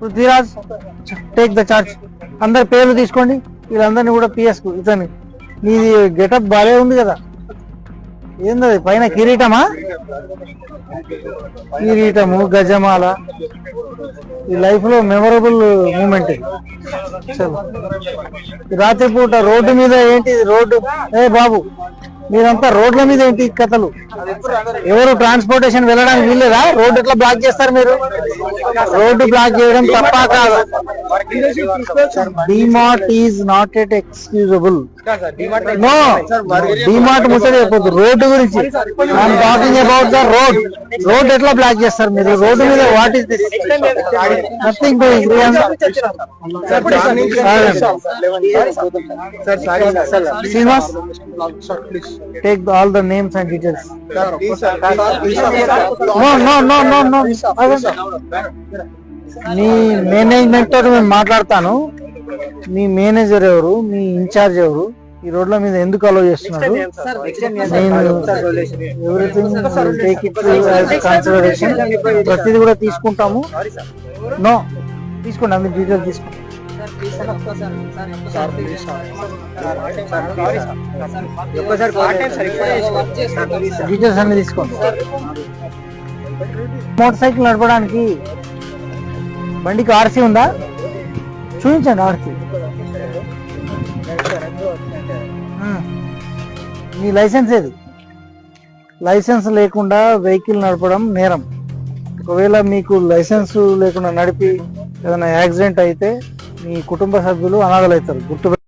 Prithviraj take the charge అందరి పేర్లు తీసుకోండి. వీళ్ళందరినీ కూడా పిఎస్ ఇతని నీది గెటప్ బాగా ఉంది కదా. ఏందది పైన కిరీటమా? కిరీటము గజమాల. ఈ లైఫ్లో మెమరబుల్ మూమెంట్ రాత్రిపూట రోడ్డు మీద ఏంటి? రోడ్డు. ఏ బాబు మీరంతా రోడ్ల మీద ఏంటి కథలు? ఎవరు ట్రాన్స్పోర్టేషన్ వెళ్ళడానికి వీల్లేదా? రోడ్డు ఎట్లా బ్లాక్ చేస్తారు మీరు? రోడ్డు బ్లాక్ చేయడం తప్ప కాదు? DMart is not at excusable no DMart ముచ్చట చెప్పొద్దు రోడ్డు గురించి I'm talking about the road road ఎట్లా బ్లాక్ చేస్తారు మీరు రోడ్డు మీద what is this nothing doing Srinivas take all the names and details no no no no no me management తోటి నేను మాట్లాడతాను మీ మేనేజర్ ఎవరు? మీ ఇన్ఛార్జ్ ఎవరు? ఈ రోడ్ల మీద ఎందుకు అలో చేస్తున్నారు? నేను ఎవ్రీథింగ్ టేక్ ఇట్ కన్సిడరేషన్ ప్రతిదీ కూడా తీసుకుంటాము. నో తీసుకోండి అన్ని డీటెయిల్ తీసుకోండి. డీటెయిల్స్ అన్ని తీసుకోండి. మోటార్ సైకిల్ నడపడానికి బండికి ఆర్సీ ఉందా? చూపించండి ఆడికి మీ లైసెన్స్ ఏది? లైసెన్స్ లేకుండా వెహికల్ నడపడం నేరం. ఒకవేళ మీకు లైసెన్స్ లేకుండా నడిపి ఏదైనా యాక్సిడెంట్ అయితే మీ కుటుంబ సభ్యులు అనాథలవుతారు గుర్తు